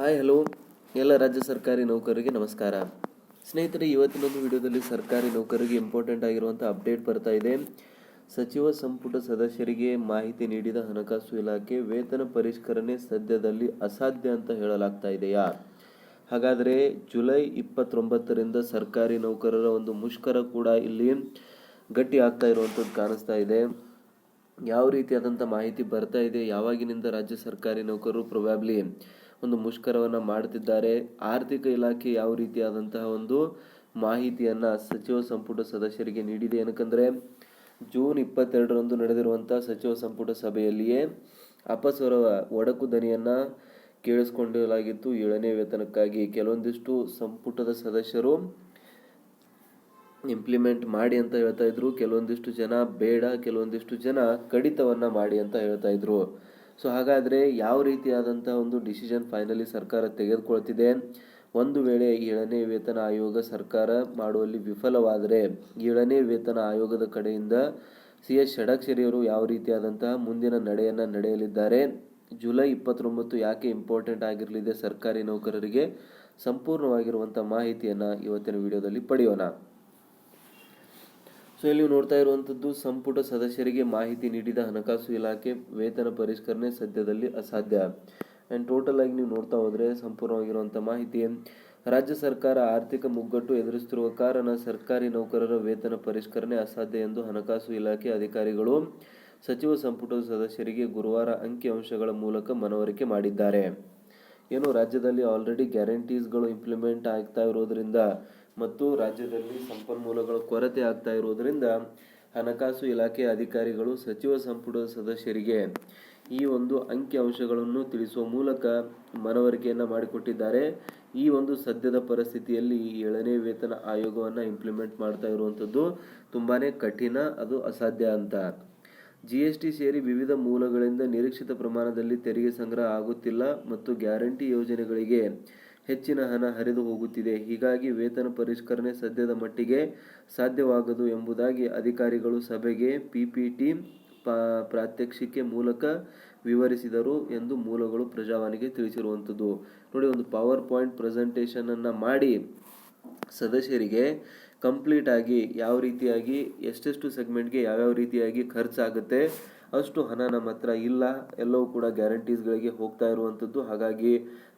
Hi, hello. ಎಲ್ಲ ರಾಜ್ಯ ಸರ್ಕಾರಿ ನೌಕರರಿಗೆ ನಮಸ್ಕಾರ. ಸ್ನೇಹಿತರೆ ಇವತ್ತಿನೊಂದು ವಿಡಿಯೋದಲ್ಲಿ ಸರ್ಕಾರಿ ನೌಕರರಿಗೆ ಇಂಪಾರ್ಟೆಂಟ್ ಆಗಿರುವಂಥ ಅಪ್ಡೇಟ್ ಬರ್ತಾ ಇದೆ. ಸಚಿವ, ಸಂಪುಟ ಸದಸ್ಯರಿಗೆ ಮಾಹಿತಿ ನೀಡಿದ ಹಣಕಾಸು ಇಲಾಖೆ ವೇತನ ಪರಿಷ್ಕರಣೆ ಸದ್ಯದಲ್ಲಿ ಅಸಾಧ್ಯ ಅಂತ ಹೇಳಲಾಗ್ತಾ ಇದೆಯಾ? ಹಾಗಾದರೆ, ಜುಲೈ ಇಪ್ಪತ್ತೊಂಬತ್ತರಿಂದ ಸರ್ಕಾರಿ ನೌಕರರ ಒಂದು ಮುಷ್ಕರ ಕೂಡ ಇಲ್ಲಿ ಗಟ್ಟಿ ಆಗ್ತಾ ಇರುವಂಥದ್ದು ಕಾಣಿಸ್ತಾ ಇದೆ. ಯಾವ ರೀತಿಯಾದಂಥ ಮಾಹಿತಿ ಬರ್ತಾ ಇದೆ? ಯಾವಾಗಿನಿಂದ ರಾಜ್ಯ ಸರ್ಕಾರಿ ನೌಕರರು ಪ್ರೊಬ್ಯಾಬ್ಲಿ ಒಂದು ಮುಷ್ಕರವನ್ನು ಮಾಡುತ್ತಿದ್ದಾರೆ. ಆರ್ಥಿಕ ಇಲಾಖೆ ಯಾವ ರೀತಿಯಾದಂತಹ ಒಂದು ಮಾಹಿತಿಯನ್ನ ಸಚಿವ ಸಂಪುಟ ಸದಸ್ಯರಿಗೆ ನೀಡಿದೆ ಏನಕ್ಕಂದರೆ ಜೂನ್ ಇಪ್ಪತ್ತೆರಡರಂದು ನಡೆದಿರುವಂಥ ಸಚಿವ ಸಂಪುಟ ಸಭೆಯಲ್ಲಿಯೇ ಅಪಸ್ವರ ಒಡಕು ದನಿಯನ್ನು ಕೇಳಿಸ್ಕೊಂಡಿರಲಾಗಿತ್ತು ಏಳನೇ ವೇತನಕ್ಕಾಗಿ ಕೆಲವೊಂದಿಷ್ಟು ಸಂಪುಟದ ಸದಸ್ಯರು ಇಂಪ್ಲಿಮೆಂಟ್ ಮಾಡಿ ಅಂತ ಹೇಳ್ತಾ ಇದ್ರು. ಕೆಲವೊಂದಿಷ್ಟು ಜನ ಬೇಡ, ಕೆಲವೊಂದಿಷ್ಟು ಜನ ಕಡಿತವನ್ನ ಮಾಡಿ ಅಂತ ಹೇಳ್ತಾ ಇದ್ರು. ಸೊ ಹಾಗಾದರೆ ಯಾವ ರೀತಿಯಾದಂಥ ಒಂದು ಡಿಸಿಷನ್ ಫೈನಲಿ ಸರ್ಕಾರ ತೆಗೆದುಕೊಳ್ತಿದೆ? ಒಂದು ವೇಳೆ ಏಳನೇ ವೇತನ ಆಯೋಗ ಸರ್ಕಾರ ಮಾಡುವಲ್ಲಿ ವಿಫಲವಾದರೆ, ಏಳನೇ ವೇತನ ಆಯೋಗದ ಕಡೆಯಿಂದ ಸಿ ಎಸ್ ಷಡಕ್ಷರಿಯವರು ಯಾವ ರೀತಿಯಾದಂತಹ ಮುಂದಿನ ನಡೆಯನ್ನು ನಡೆಯಲಿದ್ದಾರೆ? ಜುಲೈ ಇಪ್ಪತ್ತೊಂಬತ್ತು ಯಾಕೆ ಇಂಪಾರ್ಟೆಂಟ್ ಆಗಿರಲಿದೆ ಸರ್ಕಾರಿ ನೌಕರರಿಗೆ? ಸಂಪೂರ್ಣವಾಗಿರುವಂಥ ಮಾಹಿತಿಯನ್ನು ಇವತ್ತಿನ ವಿಡಿಯೋದಲ್ಲಿ ಪಡೆಯೋಣ. ಸೊ ಇಲ್ಲಿ ನೋಡ್ತಾ ಇರುವಂಥದ್ದು ಸಂಪುಟ ಸದಸ್ಯರಿಗೆ ಮಾಹಿತಿ ನೀಡಿದ ಹಣಕಾಸು ಇಲಾಖೆ ವೇತನ ಪರಿಷ್ಕರಣೆ ಸದ್ಯದಲ್ಲಿ ಅಸಾಧ್ಯ. ಆ್ಯಂಡ್ ಟೋಟಲ್ ಆಗಿ ನೀವು ನೋಡ್ತಾ ಹೋದರೆ ಸಂಪೂರ್ಣವಾಗಿರುವಂಥ ಮಾಹಿತಿ. ರಾಜ್ಯ ಸರ್ಕಾರ ಆರ್ಥಿಕ ಮುಗ್ಗಟ್ಟು ಎದುರಿಸುತ್ತಿರುವ ಕಾರಣ ಸರ್ಕಾರಿ ನೌಕರರ ವೇತನ ಪರಿಷ್ಕರಣೆ ಅಸಾಧ್ಯ ಎಂದು ಹಣಕಾಸು ಇಲಾಖೆ ಅಧಿಕಾರಿಗಳು ಸಚಿವ ಸಂಪುಟದ ಸದಸ್ಯರಿಗೆ ಗುರುವಾರ ಅಂಕಿಅಂಶಗಳ ಮೂಲಕ ಮನವರಿಕೆ ಮಾಡಿದ್ದಾರೆ. ಏನು, ರಾಜ್ಯದಲ್ಲಿ ಆಲ್ರೆಡಿ ಗ್ಯಾರಂಟೀಸ್ಗಳು ಇಂಪ್ಲಿಮೆಂಟ್ ಆಗ್ತಾ ಇರೋದ್ರಿಂದ ಮತ್ತು ರಾಜ್ಯದಲ್ಲಿ ಸಂಪನ್ಮೂಲಗಳ ಕೊರತೆ ಆಗ್ತಾ ಇರೋದ್ರಿಂದ ಹಣಕಾಸು ಇಲಾಖೆ ಅಧಿಕಾರಿಗಳು ಸಚಿವ ಸಂಪುಟದ ಸದಸ್ಯರಿಗೆ ಈ ಒಂದು ಅಂಕಿಅಂಶಗಳನ್ನು ತಿಳಿಸುವ ಮೂಲಕ ಮನವರಿಕೆಯನ್ನು ಮಾಡಿಕೊಟ್ಟಿದ್ದಾರೆ. ಈ ಒಂದು ಸದ್ಯದ ಪರಿಸ್ಥಿತಿಯಲ್ಲಿ ಏಳನೇ ವೇತನ ಆಯೋಗವನ್ನು ಇಂಪ್ಲಿಮೆಂಟ್ ಮಾಡ್ತಾ ಇರುವಂಥದ್ದು ತುಂಬಾನೇ ಕಠಿಣ, ಅದು ಅಸಾಧ್ಯ ಅಂತ. ಜಿ ಎಸ್ ಟಿ ಸೇರಿ ವಿವಿಧ ಮೂಲಗಳಿಂದ ನಿರೀಕ್ಷಿತ ಪ್ರಮಾಣದಲ್ಲಿ ತೆರಿಗೆ ಸಂಗ್ರಹ ಆಗುತ್ತಿಲ್ಲ ಮತ್ತು ಗ್ಯಾರಂಟಿ ಯೋಜನೆಗಳಿಗೆ ಹೆಚ್ಚಿನ ಹಣ ಹರಿದು ಹೋಗುತ್ತಿದೆ. ಹೀಗಾಗಿ ವೇತನ ಪರಿಷ್ಕರಣೆ ಸದ್ಯದ ಮಟ್ಟಿಗೆ ಸಾಧ್ಯವಾಗದು ಎಂಬುದಾಗಿ ಅಧಿಕಾರಿಗಳು ಸಭೆಗೆ ಪಿಪಿಟಿ ಪ್ರಾತ್ಯಕ್ಷಿಕೆ ಮೂಲಕ ವಿವರಿಸಿದರು ಎಂದು ಮೂಲಗಳು ಪ್ರಜಾವಾಣಿಗೆ ತಿಳಿಸಿರುವಂಥದ್ದು ನೋಡಿ, ಒಂದು ಪವರ್ ಪಾಯಿಂಟ್ ಪ್ರೆಸೆಂಟೇಷನನ್ನು ಮಾಡಿ ಸದಸ್ಯರಿಗೆ ಕಂಪ್ಲೀಟ್ ಆಗಿ ಯಾವ ರೀತಿಯಾಗಿ, ಎಷ್ಟೆಷ್ಟು ಸೆಗ್ಮೆಂಟ್ಗೆ ಯಾವ್ಯಾವ ರೀತಿಯಾಗಿ ಖರ್ಚಾಗುತ್ತೆ ಅಷ್ಟು ಹಣ ನಮ್ಮ ಹತ್ರ ಇಲ್ಲ. ಎಲ್ಲವೂ ಕೂಡ ಗ್ಯಾರಂಟೀಸ್ಗಳಿಗೆ ಹೋಗ್ತಾ ಇರುವಂಥದ್ದು. ಹಾಗಾಗಿ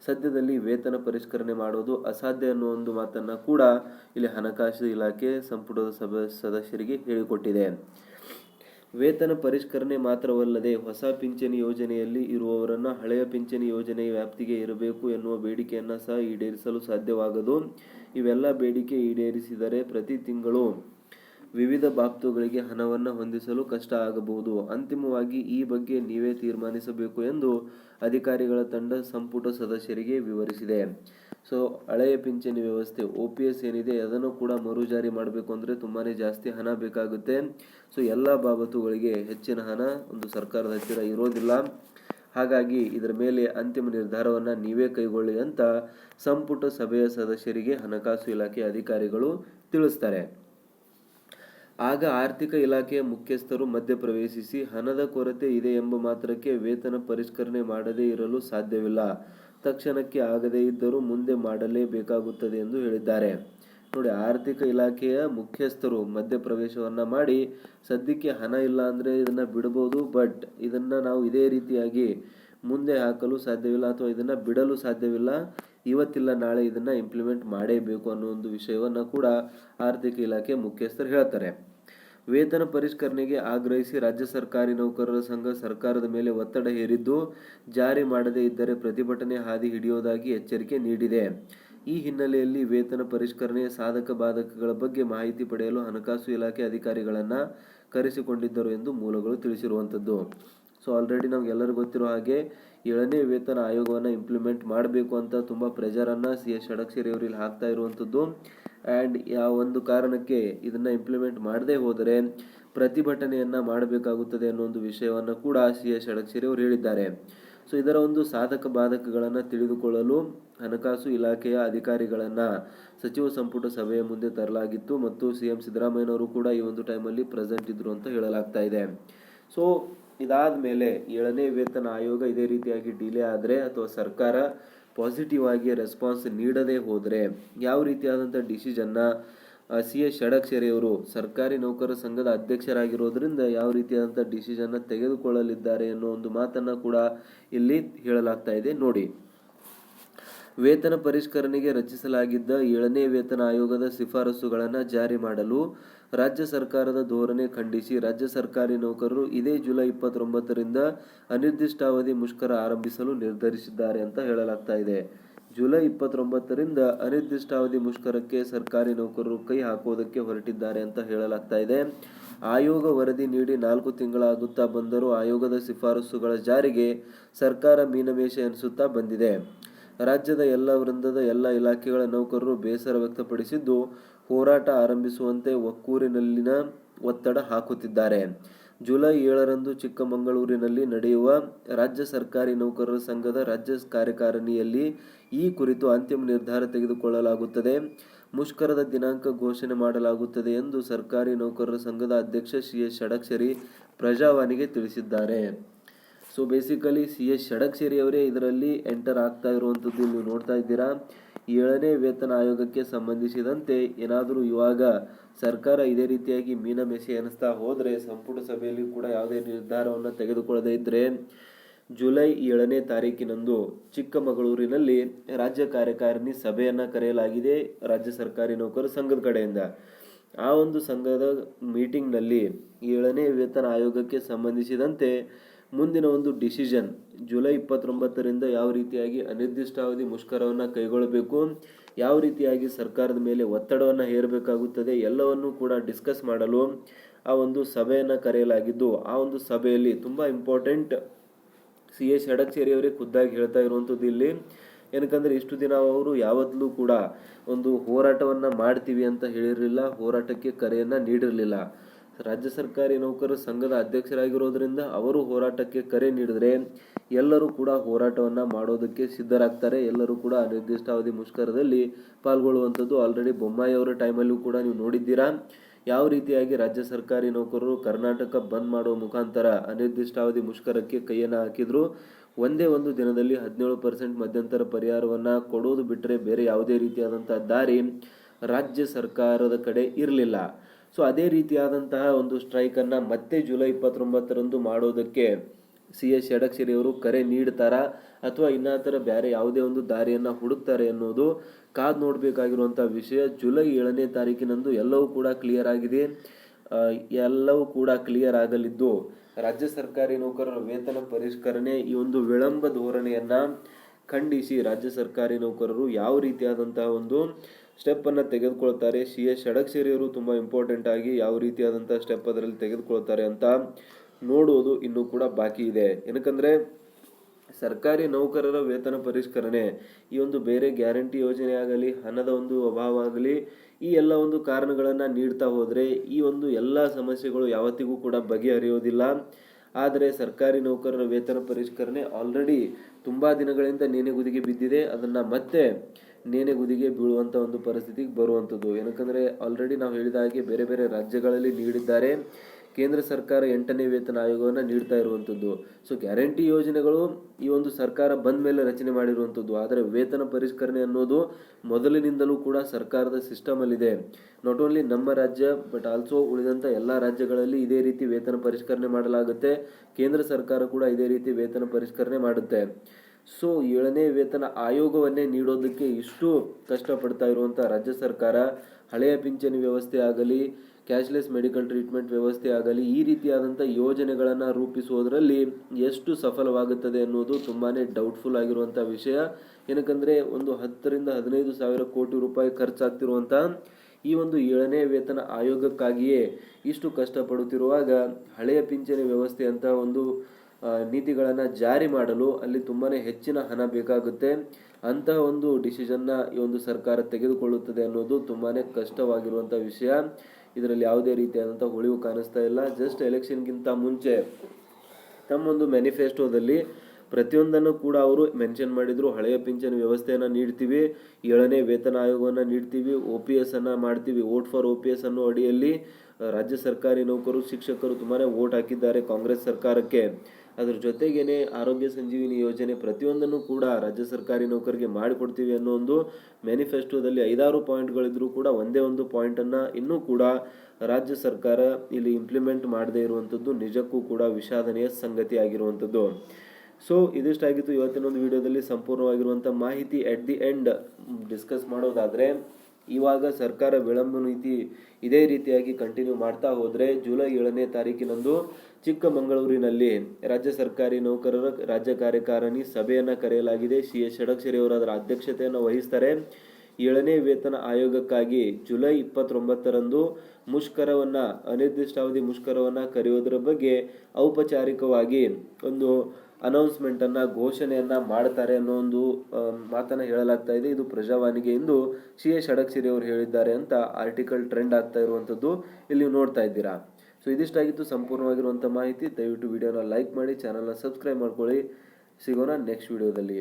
ಸದ್ಯದಲ್ಲಿ ವೇತನ ಪರಿಷ್ಕರಣೆ ಮಾಡೋದು ಅಸಾಧ್ಯ ಅನ್ನೋ ಒಂದು ಮಾತನ್ನು ಕೂಡ ಇಲ್ಲಿ ಹಣಕಾಸು ಇಲಾಖೆ ಸಂಪುಟದ ಸಭೆ ಸದಸ್ಯರಿಗೆ ಹೇಳಿಕೊಟ್ಟಿದೆ. ವೇತನ ಪರಿಷ್ಕರಣೆ ಮಾತ್ರವಲ್ಲದೆ ಹೊಸ ಪಿಂಚಣಿ ಯೋಜನೆಯಲ್ಲಿ ಇರುವವರನ್ನು ಹಳೆಯ ಪಿಂಚಣಿ ಯೋಜನೆಯ ವ್ಯಾಪ್ತಿಗೆ ಇರಬೇಕು ಎನ್ನುವ ಬೇಡಿಕೆಯನ್ನು ಸಹ ಈಡೇರಿಸಲು ಸಾಧ್ಯವಾಗದು. ಇವೆಲ್ಲ ಬೇಡಿಕೆ ಈಡೇರಿಸಿದರೆ ಪ್ರತಿ ತಿಂಗಳು ವಿವಿಧ ಬಾಬ್ತುಗಳಿಗೆ ಹಣವನ್ನು ಹೊಂದಿಸಲು ಕಷ್ಟ ಆಗಬಹುದು. ಅಂತಿಮವಾಗಿ ಈ ಬಗ್ಗೆ ನೀವೇ ತೀರ್ಮಾನಿಸಬೇಕು ಎಂದು ಅಧಿಕಾರಿಗಳ ತಂಡ ಸಂಪುಟ ಸದಸ್ಯರಿಗೆ ವಿವರಿಸಿದೆ. ಸೊ, ಹಳೆಯ ಪಿಂಚಣಿ ವ್ಯವಸ್ಥೆ ಒ ಪಿ ಎಸ್ ಏನಿದೆ, ಅದನ್ನು ಕೂಡ ಮರುಜಾರಿ ಮಾಡಬೇಕು ಅಂದರೆ ತುಂಬಾ ಜಾಸ್ತಿ ಹಣ ಬೇಕಾಗುತ್ತೆ. ಸೊ, ಎಲ್ಲ ಬಾಬತುಗಳಿಗೆ ಹೆಚ್ಚಿನ ಹಣ ಒಂದು ಸರ್ಕಾರದ ಹತ್ತಿರ ಇರೋದಿಲ್ಲ. ಹಾಗಾಗಿ ಇದರ ಮೇಲೆ ಅಂತಿಮ ನಿರ್ಧಾರವನ್ನು ನೀವೇ ಕೈಗೊಳ್ಳಿ ಅಂತ ಸಂಪುಟ ಸಭೆಯ ಸದಸ್ಯರಿಗೆ ಹಣಕಾಸು ಇಲಾಖೆ ಅಧಿಕಾರಿಗಳು ತಿಳಿಸ್ತಾರೆ. ಆಗ ಆರ್ಥಿಕ ಇಲಾಖೆಯ ಮುಖ್ಯಸ್ಥರು ಮಧ್ಯಪ್ರವೇಶಿಸಿ ಹಣದ ಕೊರತೆ ಇದೆ ಎಂಬ ಮಾತ್ರಕ್ಕೆ ವೇತನ ಪರಿಷ್ಕರಣೆ ಮಾಡದೇ ಇರಲು ಸಾಧ್ಯವಿಲ್ಲ. ತಕ್ಷಣಕ್ಕೆ ಆಗದೇ ಇದ್ದರೂ ಮುಂದೆ ಮಾಡಲೇಬೇಕಾಗುತ್ತದೆ ಎಂದು ಹೇಳಿದ್ದಾರೆ. ನೋಡಿ, ಆರ್ಥಿಕ ಇಲಾಖೆಯ ಮುಖ್ಯಸ್ಥರು ಮಧ್ಯಪ್ರವೇಶವನ್ನ ಮಾಡಿ ಸದ್ಯಕ್ಕೆ ಹಣ ಇಲ್ಲ ಅಂದರೆ ಇದನ್ನ ಬಿಡಬಹುದು ಬಟ್ ಇದನ್ನ ನಾವು ಇದೇ ರೀತಿಯಾಗಿ ಮುಂದೆ ಹಾಕಲು ಸಾಧ್ಯವಿಲ್ಲ ಅಥವಾ ಇದನ್ನ ಬಿಡಲು ಸಾಧ್ಯವಿಲ್ಲ. ಇವತ್ತಿಲ್ಲ, ನಾಳೆ ಇದನ್ನ ಇಂಪ್ಲಿಮೆಂಟ್ ಮಾಡೇಬೇಕು ಅನ್ನೋ ಒಂದು ವಿಷಯವನ್ನ ಕೂಡ ಆರ್ಥಿಕ ಇಲಾಖೆ ಮುಖ್ಯಸ್ಥರು ಹೇಳ್ತಾರೆ. ವೇತನ ಪರಿಷ್ಕರಣೆಗೆ ಆಗ್ರಹಿಸಿ ರಾಜ್ಯ ಸರ್ಕಾರಿ ನೌಕರರ ಸಂಘ ಸರ್ಕಾರದ ಮೇಲೆ ಒತ್ತಡ ಹೇರಿದ್ದು, ಜಾರಿ ಮಾಡದೇ ಇದ್ದರೆ ಪ್ರತಿಭಟನೆ ಹಾದಿ ಹಿಡಿಯೋದಾಗಿ ಎಚ್ಚರಿಕೆ ನೀಡಿದೆ. ಈ ಹಿನ್ನೆಲೆಯಲ್ಲಿ ವೇತನ ಪರಿಷ್ಕರಣೆಯ ಸಾಧಕ ಬಾಧಕಗಳ ಬಗ್ಗೆ ಮಾಹಿತಿ ಪಡೆಯಲು ಹಣಕಾಸು ಇಲಾಖೆ ಅಧಿಕಾರಿಗಳನ್ನ ಕರೆಸಿಕೊಂಡಿದ್ದರು ಎಂದು ಮೂಲಗಳು ತಿಳಿಸಿರುವಂಥದ್ದು. ಸೊ ಆಲ್ರೆಡಿ ನಮಗೆಲ್ಲರಿಗೂ ಗೊತ್ತಿರೋ ಹಾಗೆ ಏಳನೇ ವೇತನ ಆಯೋಗವನ್ನು ಇಂಪ್ಲಿಮೆಂಟ್ ಮಾಡಬೇಕು ಅಂತ ತುಂಬ ಪ್ರೆಷರನ್ನು ಸಿ ಎಸ್ ಷಡಕ್ಷರಿ ಅವರು ಇಲ್ಲಿ ಹಾಕ್ತಾ ಇರುವಂಥದ್ದು ಆ್ಯಂಡ್ ಯಾವ ಒಂದು ಕಾರಣಕ್ಕೆ ಇದನ್ನು ಇಂಪ್ಲಿಮೆಂಟ್ ಮಾಡದೇ ಹೋದರೆ ಪ್ರತಿಭಟನೆಯನ್ನು ಮಾಡಬೇಕಾಗುತ್ತದೆ ಅನ್ನೋ ಒಂದು ವಿಷಯವನ್ನು ಕೂಡ ಸಿ ಎಸ್ ಷಡಕ್ಷರಿ ಅವರು ಹೇಳಿದ್ದಾರೆ. ಸೊ ಇದರ ಒಂದು ಸಾಧಕ ಬಾಧಕಗಳನ್ನು ತಿಳಿದುಕೊಳ್ಳಲು ಹಣಕಾಸು ಇಲಾಖೆಯ ಅಧಿಕಾರಿಗಳನ್ನು ಸಚಿವ ಸಂಪುಟ ಸಭೆಯ ಮುಂದೆ ತರಲಾಗಿತ್ತು ಮತ್ತು ಸಿ ಎಂ ಸಿದ್ದರಾಮಯ್ಯನವರು ಕೂಡ ಈ ಒಂದು ಟೈಮಲ್ಲಿ ಪ್ರೆಸೆಂಟ್ ಇದ್ದರು ಅಂತ ಹೇಳಲಾಗ್ತಾ ಇದೆ. ಸೊ ಇದಾದ ಮೇಲೆ ಏಳನೇ ವೇತನ ಆಯೋಗ ಇದೇ ರೀತಿಯಾಗಿ ಡಿಲೇ ಆದರೆ ಅಥವಾ ಸರ್ಕಾರ ಪಾಸಿಟಿವ್ ಆಗಿ ರೆಸ್ಪಾನ್ಸ್ ನೀಡದೇ ಹೋದರೆ ಯಾವ ರೀತಿಯಾದಂಥ ಡಿಸಿಷನ್ನ ಸಿ ಎಸ್ ಷಡಕ್ಷರಿಯವರು ಸರ್ಕಾರಿ ನೌಕರರ ಸಂಘದ ಅಧ್ಯಕ್ಷರಾಗಿರೋದ್ರಿಂದ ಯಾವ ರೀತಿಯಾದಂಥ ಡಿಸಿಷನ್ನ ತೆಗೆದುಕೊಳ್ಳಲಿದ್ದಾರೆ ಅನ್ನೋ ಒಂದು ಮಾತನ್ನು ಕೂಡ ಇಲ್ಲಿ ಹೇಳಲಾಗ್ತಾ ಇದೆ. ನೋಡಿ, ವೇತನ ಪರಿಷ್ಕರಣೆಗೆ ರಚಿಸಲಾಗಿದ್ದ ಏಳನೇ ವೇತನ ಆಯೋಗದ ಶಿಫಾರಸುಗಳನ್ನು ಜಾರಿ ಮಾಡಲು ರಾಜ್ಯ ಸರ್ಕಾರದ ಧೋರಣೆ ಖಂಡಿಸಿ ರಾಜ್ಯ ಸರ್ಕಾರಿ ನೌಕರರು ಇದೇ ಜುಲೈ ಇಪ್ಪತ್ತೊಂಬತ್ತರಿಂದ ಅನಿರ್ದಿಷ್ಟಾವಧಿ ಮುಷ್ಕರ ಆರಂಭಿಸಲು ನಿರ್ಧರಿಸಿದ್ದಾರೆ ಅಂತ ಹೇಳಲಾಗ್ತಾ ಇದೆ. ಜುಲೈ ಇಪ್ಪತ್ತೊಂಬತ್ತರಿಂದ ಅನಿರ್ದಿಷ್ಟಾವಧಿ ಮುಷ್ಕರಕ್ಕೆ ಸರ್ಕಾರಿ ನೌಕರರು ಕೈ ಹಾಕುವುದಕ್ಕೆ ಹೊರಟಿದ್ದಾರೆ ಅಂತ ಹೇಳಲಾಗ್ತಾ ಇದೆ. ಆಯೋಗ ವರದಿ ನೀಡಿ ನಾಲ್ಕು ತಿಂಗಳಾಗುತ್ತಾ ಬಂದರೂ ಆಯೋಗದ ಶಿಫಾರಸುಗಳ ಜಾರಿಗೆ ಸರ್ಕಾರ ಮೀನಮೇಷ ಎನಿಸುತ್ತಾ ಬಂದಿದೆ. ರಾಜ್ಯದ ಎಲ್ಲ ವೃಂದದ ಎಲ್ಲ ಇಲಾಖೆಗಳ ನೌಕರರು ಬೇಸರ ವ್ಯಕ್ತಪಡಿಸಿದ್ದು ಹೋರಾಟ ಆರಂಭಿಸುವಂತೆ ಒಕ್ಕೂರಿನಲ್ಲಿನ ಒತ್ತಡ ಹಾಕುತ್ತಿದ್ದಾರೆ. ಜುಲೈ ಏಳರಂದು ಚಿಕ್ಕಮಗಳೂರಿನಲ್ಲಿ ನಡೆಯುವ ರಾಜ್ಯ ಸರ್ಕಾರಿ ನೌಕರರ ಸಂಘದ ರಾಜ್ಯ ಕಾರ್ಯಕಾರಿಣಿಯಲ್ಲಿ ಈ ಕುರಿತು ಅಂತಿಮ ನಿರ್ಧಾರ ತೆಗೆದುಕೊಳ್ಳಲಾಗುತ್ತದೆ. ಮುಷ್ಕರದ ದಿನಾಂಕ ಘೋಷಣೆ ಮಾಡಲಾಗುತ್ತದೆ ಎಂದು ಸರ್ಕಾರಿ ನೌಕರರ ಸಂಘದ ಅಧ್ಯಕ್ಷ ಸಿ ಎಸ್ ಷಡಕ್ಷರಿ ಪ್ರಜಾವಾಣಿಗೆ ತಿಳಿಸಿದ್ದಾರೆ. So basically C S Shadakshari ಅವರೇ ಇದರಲ್ಲಿ ಎಂಟರ್ ಆಗ್ತಾ ಇರುವಂಥದ್ದು ನೀವು ನೋಡ್ತಾ ಇದ್ದೀರಾ. ಏಳನೇ ವೇತನ ಆಯೋಗಕ್ಕೆ ಸಂಬಂಧಿಸಿದಂತೆ ಏನಾದರೂ ಇವಾಗ ಸರ್ಕಾರ ಇದೇ ರೀತಿಯಾಗಿ ಮೀನ ಮೇಸೆ ಎನಿಸ್ತಾ ಹೋದರೆ ಸಂಪುಟ ಸಭೆಯಲ್ಲಿ ಕೂಡ ಯಾವುದೇ ನಿರ್ಧಾರವನ್ನು ತೆಗೆದುಕೊಳ್ಳದೇ ಇದ್ದರೆ ಜುಲೈ ಏಳನೇ ತಾರೀಕಿನಂದು ಚಿಕ್ಕಮಗಳೂರಿನಲ್ಲಿ ರಾಜ್ಯ ಕಾರ್ಯಕಾರಿಣಿ ಸಭೆಯನ್ನು ಕರೆಯಲಾಗಿದೆ ರಾಜ್ಯ ಸರ್ಕಾರಿ ನೌಕರ ಸಂಘದ ಕಡೆಯಿಂದ. ಆ ಒಂದು ಸಂಘದ ಮೀಟಿಂಗ್ನಲ್ಲಿ ಏಳನೇ ವೇತನ ಆಯೋಗಕ್ಕೆ ಸಂಬಂಧಿಸಿದಂತೆ ಮುಂದಿನ ಒಂದು ಡಿಸಿಷನ್ ಜುಲೈ ಇಪ್ಪತ್ತೊಂಬತ್ತರಿಂದ ಯಾವ ರೀತಿಯಾಗಿ ಅನಿರ್ದಿಷ್ಟಾವಧಿ ಮುಷ್ಕರವನ್ನು ಕೈಗೊಳ್ಳಬೇಕು, ಯಾವ ರೀತಿಯಾಗಿ ಸರ್ಕಾರದ ಮೇಲೆ ಒತ್ತಡವನ್ನು ಹೇರಬೇಕಾಗುತ್ತದೆ, ಎಲ್ಲವನ್ನೂ ಕೂಡ ಡಿಸ್ಕಸ್ ಮಾಡಲು ಆ ಒಂದು ಸಭೆಯನ್ನು ಕರೆಯಲಾಗಿದ್ದು, ಆ ಒಂದು ಸಭೆಯಲ್ಲಿ ತುಂಬ ಇಂಪಾರ್ಟೆಂಟ್ ಸಿ ಎಸ್ ಅವರೇ ಖುದ್ದಾಗಿ ಹೇಳ್ತಾ ಇರುವಂಥದ್ದು ಇಲ್ಲಿ. ಏನಕ್ಕಂದರೆ ಇಷ್ಟು ದಿನ ಅವರು ಯಾವತ್ತಲೂ ಕೂಡ ಒಂದು ಹೋರಾಟವನ್ನು ಮಾಡ್ತೀವಿ ಅಂತ ಹೇಳಿರಲಿಲ್ಲ, ಹೋರಾಟಕ್ಕೆ ಕರೆಯನ್ನು ನೀಡಿರಲಿಲ್ಲ. ರಾಜ್ಯ ಸರ್ಕಾರಿ ನೌಕರರ ಸಂಘದ ಅಧ್ಯಕ್ಷರಾಗಿರೋದ್ರಿಂದ ಅವರು ಹೋರಾಟಕ್ಕೆ ಕರೆ ನೀಡಿದ್ರೆ ಎಲ್ಲರೂ ಕೂಡ ಹೋರಾಟವನ್ನು ಮಾಡೋದಕ್ಕೆ ಸಿದ್ಧರಾಗ್ತಾರೆ. ಎಲ್ಲರೂ ಕೂಡ ಅನಿರ್ದಿಷ್ಟಾವಧಿ ಮುಷ್ಕರದಲ್ಲಿ ಪಾಲ್ಗೊಳ್ಳುವಂಥದ್ದು ಆಲ್ರೆಡಿ ಬೊಮ್ಮಾಯಿ ಅವರ ಟೈಮಲ್ಲೂ ಕೂಡ ನೀವು ನೋಡಿದ್ದೀರಾ. ಯಾವ ರೀತಿಯಾಗಿ ರಾಜ್ಯ ಸರ್ಕಾರಿ ನೌಕರರು ಕರ್ನಾಟಕ ಬಂದ್ ಮಾಡುವ ಮುಖಾಂತರ ಅನಿರ್ದಿಷ್ಟಾವಧಿ ಮುಷ್ಕರಕ್ಕೆ ಕೈಯನ್ನು ಹಾಕಿದ್ರು. ಒಂದೇ ಒಂದು ದಿನದಲ್ಲಿ ಹದಿನೇಳು ಪರ್ಸೆಂಟ್ ಮಧ್ಯಂತರ ಪರಿಹಾರವನ್ನು ಕೊಡೋದು ಬಿಟ್ಟರೆ ಬೇರೆ ಯಾವುದೇ ರೀತಿಯಾದಂಥ ದಾರಿ ರಾಜ್ಯ ಸರ್ಕಾರದ ಕಡೆ ಇರಲಿಲ್ಲ. ಸೊ ಅದೇ ರೀತಿಯಾದಂತಹ ಒಂದು ಸ್ಟ್ರೈಕನ್ನು ಮತ್ತೆ ಜುಲೈ ಇಪ್ಪತ್ತೊಂಬತ್ತರಂದು ಮಾಡೋದಕ್ಕೆ ಸಿ ಎಸ್ ಷಡಕ್ಷರಿ ಅವರು ಕರೆ ನೀಡ್ತಾರಾ? ಅಥವಾ ಇನ್ನಾತರ ಬೇರೆ ಯಾವುದೇ ಒಂದು ದಾರಿಯನ್ನು ಹುಡುಕ್ತಾರೆ ಅನ್ನೋದು ಕಾದು ನೋಡಬೇಕಾಗಿರುವಂಥ ವಿಷಯ. ಜುಲೈ ಏಳನೇ ತಾರೀಕಿನಂದು ಎಲ್ಲವೂ ಕೂಡ ಕ್ಲಿಯರ್ ಆಗಿದೆ. ಎಲ್ಲವೂ ಕೂಡ ಕ್ಲಿಯರ್ ಆಗಲಿದ್ದು ರಾಜ್ಯ ಸರ್ಕಾರಿ ನೌಕರರ ವೇತನ ಪರಿಷ್ಕರಣೆ ಈ ಒಂದು ವಿಳಂಬ ಧೋರಣೆಯನ್ನು ಖಂಡಿಸಿ ರಾಜ್ಯ ಸರ್ಕಾರಿ ನೌಕರರು ಯಾವ ರೀತಿಯಾದಂತಹ ಒಂದು ಸ್ಟೆಪ್ ಅನ್ನ ತೆಗೆದುಕೊಳ್ತಾರೆ. ಸಿ ಎಸ್ ಷಡಕ್ಷರಿ ತುಂಬ ಇಂಪಾರ್ಟೆಂಟ್ ಆಗಿ ಯಾವ ರೀತಿಯಾದಂಥ ಸ್ಟೆಪ್ ಅದರಲ್ಲಿ ತೆಗೆದುಕೊಳ್ತಾರೆ ಅಂತ ನೋಡುವುದು ಇನ್ನೂ ಕೂಡ ಬಾಕಿ ಇದೆ. ಏನಕ್ಕಂದರೆ ಸರ್ಕಾರಿ ನೌಕರರ ವೇತನ ಪರಿಷ್ಕರಣೆ, ಈ ಒಂದು ಬೇರೆ ಗ್ಯಾರಂಟಿ ಯೋಜನೆ ಆಗಲಿ, ಹಣದ ಒಂದು ಅಭಾವ ಆಗಲಿ, ಈ ಎಲ್ಲ ಒಂದು ಕಾರಣಗಳನ್ನು ನೀಡ್ತಾ ಹೋದರೆ ಈ ಒಂದು ಎಲ್ಲ ಸಮಸ್ಯೆಗಳು ಯಾವತ್ತಿಗೂ ಕೂಡ ಬಗೆಹರಿಯೋದಿಲ್ಲ. ಆದರೆ ಸರ್ಕಾರಿ ನೌಕರರ ವೇತನ ಪರಿಷ್ಕರಣೆ ಆಲ್ರೆಡಿ ತುಂಬ ದಿನಗಳಿಂದ ನೇಣೆಗುದಿಗೆ ಬಿದ್ದಿದೆ. ಅದನ್ನು ಮತ್ತೆ ನೇಣೆಗುದಿಗೆ ಬೀಳುವಂಥ ಒಂದು ಪರಿಸ್ಥಿತಿಗೆ ಬರುವಂಥದ್ದು ಏನಕ್ಕಂದರೆ ಆಲ್ರೆಡಿ ನಾವು ಹೇಳಿದ ಹಾಗೆ ಬೇರೆ ಬೇರೆ ರಾಜ್ಯಗಳಲ್ಲಿ ನೀಡಿದ್ದಾರೆ. ಕೇಂದ್ರ ಸರ್ಕಾರ ಎಂಟನೇ ವೇತನ ಆಯೋಗವನ್ನು ನೀಡ್ತಾ ಇರುವಂಥದ್ದು ಸೊ ಗ್ಯಾರಂಟಿ ಯೋಜನೆಗಳು ಈ ಒಂದು ಸರ್ಕಾರ ಬಂದ ಮೇಲೆ ರಚನೆ ಮಾಡಿರುವಂಥದ್ದು ಆದರೆ ವೇತನ ಪರಿಷ್ಕರಣೆ ಅನ್ನೋದು ಮೊದಲಿನಿಂದಲೂ ಕೂಡ ಸರ್ಕಾರದ ಸಿಸ್ಟಮಲ್ಲಿದೆ ನಾಟ್ ಓನ್ಲಿ ನಮ್ಮ ರಾಜ್ಯ ಬಟ್ ಆಲ್ಸೋ ಉಳಿದಂಥ ಎಲ್ಲ ರಾಜ್ಯಗಳಲ್ಲಿ ಇದೇ ರೀತಿ ವೇತನ ಪರಿಷ್ಕರಣೆ ಮಾಡಲಾಗುತ್ತೆ. ಕೇಂದ್ರ ಸರ್ಕಾರ ಕೂಡ ಇದೇ ರೀತಿ ವೇತನ ಪರಿಷ್ಕರಣೆ ಮಾಡುತ್ತೆ. ಸೊ ಏಳನೇ ವೇತನ ಆಯೋಗವನ್ನೇ ನೀಡೋದಕ್ಕೆ ಇಷ್ಟು ಕಷ್ಟಪಡ್ತಾ ಇರುವಂಥ ರಾಜ್ಯ ಸರ್ಕಾರ ಹಳೆಯ ಪಿಂಚಣಿ ವ್ಯವಸ್ಥೆ ಆಗಲಿ, ಕ್ಯಾಶ್ಲೆಸ್ ಮೆಡಿಕಲ್ ಟ್ರೀಟ್ಮೆಂಟ್ ವ್ಯವಸ್ಥೆ ಆಗಲಿ, ಈ ರೀತಿಯಾದಂಥ ಯೋಜನೆಗಳನ್ನು ರೂಪಿಸುವುದರಲ್ಲಿ ಎಷ್ಟು ಸಫಲವಾಗುತ್ತದೆ ಅನ್ನೋದು ತುಂಬಾ ಡೌಟ್ಫುಲ್ ಆಗಿರುವಂಥ ವಿಷಯ. ಏನಕ್ಕಂದರೆ ಒಂದು ಹತ್ತರಿಂದ ಹದಿನೈದು ಸಾವಿರ ಕೋಟಿ ರೂಪಾಯಿ ಖರ್ಚಾಗ್ತಿರುವಂಥ ಈ ಒಂದು ಏಳನೇ ವೇತನ ಆಯೋಗಕ್ಕಾಗಿಯೇ ಇಷ್ಟು ಕಷ್ಟಪಡುತ್ತಿರುವಾಗ ಹಳೆಯ ಪಿಂಚಣಿ ವ್ಯವಸ್ಥೆ ಅಂತ ಒಂದು ನೀತಿಗಳನ್ನು ಜಾರಿ ಮಾಡಲು ಅಲ್ಲಿ ತುಂಬಾ ಹೆಚ್ಚಿನ ಹಣ ಬೇಕಾಗುತ್ತೆ. ಅಂತಹ ಒಂದು ಡಿಸಿಷನ್ನ ಈ ಒಂದು ಸರ್ಕಾರ ತೆಗೆದುಕೊಳ್ಳುತ್ತದೆ ಅನ್ನೋದು ತುಂಬಾ ಕಷ್ಟವಾಗಿರುವಂಥ ವಿಷಯ. ಇದರಲ್ಲಿ ಯಾವುದೇ ರೀತಿಯಾದಂಥ ಉಳಿವು ಕಾಣಿಸ್ತಾ ಇಲ್ಲ. ಜಸ್ಟ್ ಎಲೆಕ್ಷನ್ಗಿಂತ ಮುಂಚೆ ತಮ್ಮೊಂದು ಮ್ಯಾನಿಫೆಸ್ಟೋದಲ್ಲಿ ಪ್ರತಿಯೊಂದನ್ನು ಕೂಡ ಅವರು ಮೆನ್ಷನ್ ಮಾಡಿದ್ರು. ಹಳೆಯ ಪಿಂಚಣಿ ವ್ಯವಸ್ಥೆಯನ್ನು ನೀಡ್ತೀವಿ. ಏಳನೇ ವೇತನ ಆಯೋಗವನ್ನು ನೀಡ್ತೀವಿ. ಒ ಪಿ ಎಸ್ ಅನ್ನು ಮಾಡ್ತೀವಿ. Vote for O P S ಅನ್ನೋ ಅಡಿಯಲ್ಲಿ ರಾಜ್ಯ ಸರ್ಕಾರಿ ನೌಕರು, ಶಿಕ್ಷಕರು ತುಂಬಾ ವೋಟ್ ಹಾಕಿದ್ದಾರೆ ಕಾಂಗ್ರೆಸ್ ಸರ್ಕಾರಕ್ಕೆ. ಅದ್ರ ಜೊತೆಗೇನೆ ಆರೋಗ್ಯ ಸಂಜೀವಿನಿ ಯೋಜನೆ ಪ್ರತಿಯೊಂದನ್ನು ಕೂಡ ರಾಜ್ಯ ಸರ್ಕಾರಿ ನೌಕರಿಗೆ ಮಾಡಿಕೊಡ್ತೀವಿ ಅನ್ನೋ ಒಂದು ಮ್ಯಾನಿಫೆಸ್ಟೋದಲ್ಲಿ ಐದಾರು ಪಾಯಿಂಟ್ಗಳಿದ್ರೂ ಕೂಡ ಒಂದೇ ಒಂದು ಪಾಯಿಂಟನ್ನು ಇನ್ನೂ ಕೂಡ ರಾಜ್ಯ ಸರ್ಕಾರ ಇಲ್ಲಿ ಇಂಪ್ಲಿಮೆಂಟ್ ಮಾಡದೇ ಇರುವಂಥದ್ದು ನಿಜಕ್ಕೂ ಕೂಡ ವಿಷಾದನೀಯ ಸಂಗತಿ ಆಗಿರುವಂಥದ್ದು. ಸೊ ಇದಿಷ್ಟಾಗಿತ್ತು ಇವತ್ತಿನ ಒಂದು ವಿಡಿಯೋದಲ್ಲಿ ಸಂಪೂರ್ಣವಾಗಿರುವಂಥ ಮಾಹಿತಿ ಎಟ್ ದಿ ಎಂಡ್ ಡಿಸ್ಕಸ್ ಮಾಡೋದಾದರೆ ಇವಾಗ ಸರ್ಕಾರ ವಿಳಂಬ ನೀತಿ ಇದೇ ರೀತಿಯಾಗಿ ಕಂಟಿನ್ಯೂ ಮಾಡ್ತಾ ಹೋದರೆ ಜುಲೈ ಏಳನೇ ತಾರೀಕಿನಂದು ಚಿಕ್ಕಮಗಳೂರಿನಲ್ಲಿ ರಾಜ್ಯ ಸರ್ಕಾರಿ ನೌಕರರ ರಾಜ್ಯ ಕಾರ್ಯಕಾರಿಣಿ ಸಭೆಯನ್ನು ಕರೆಯಲಾಗಿದೆ. ಸಿ ಎಸ್ ಷಡಕ್ಷರಿ ಅವರು ಅದರ ಅಧ್ಯಕ್ಷತೆಯನ್ನು ವಹಿಸ್ತಾರೆ. ಏಳನೇ ವೇತನ ಆಯೋಗಕ್ಕಾಗಿ ಜುಲೈ ಇಪ್ಪತ್ತೊಂಬತ್ತರಂದು ಮುಷ್ಕರವನ್ನ, ಅನಿರ್ದಿಷ್ಟಾವಧಿ ಮುಷ್ಕರವನ್ನು ಕರೆಯೋದ್ರ ಬಗ್ಗೆ ಔಪಚಾರಿಕವಾಗಿ ಒಂದು ಅನೌನ್ಸ್ಮೆಂಟನ್ನು, ಘೋಷಣೆಯನ್ನು ಮಾಡ್ತಾರೆ ಅನ್ನೋ ಒಂದು ಮಾತನ್ನು ಹೇಳಲಾಗ್ತಾ ಇದೆ. ಇದು ಪ್ರಜಾವಾಣಿಗೆ ಎಂದು ಸಿ ಎ ಷಡಕ್ಷರಿ ಅವರು ಹೇಳಿದ್ದಾರೆ ಅಂತ ಆರ್ಟಿಕಲ್ ಟ್ರೆಂಡ್ ಆಗ್ತಾ ಇರುವಂಥದ್ದು ಇಲ್ಲಿ ನೋಡ್ತಾ ಇದ್ದೀರಾ. ಸೊ, ಇದಿಷ್ಟಾಗಿತ್ತು ಸಂಪೂರ್ಣವಾಗಿರುವಂಥ ಮಾಹಿತಿ. ದಯವಿಟ್ಟು ವಿಡಿಯೋನ ಲೈಕ್ ಮಾಡಿ, ಚಾನಲ್ನ ಸಬ್ಸ್ಕ್ರೈಬ್ ಮಾಡ್ಕೊಳ್ಳಿ. ಸಿಗೋಣ ನೆಕ್ಸ್ಟ್ ವಿಡಿಯೋದಲ್ಲಿ.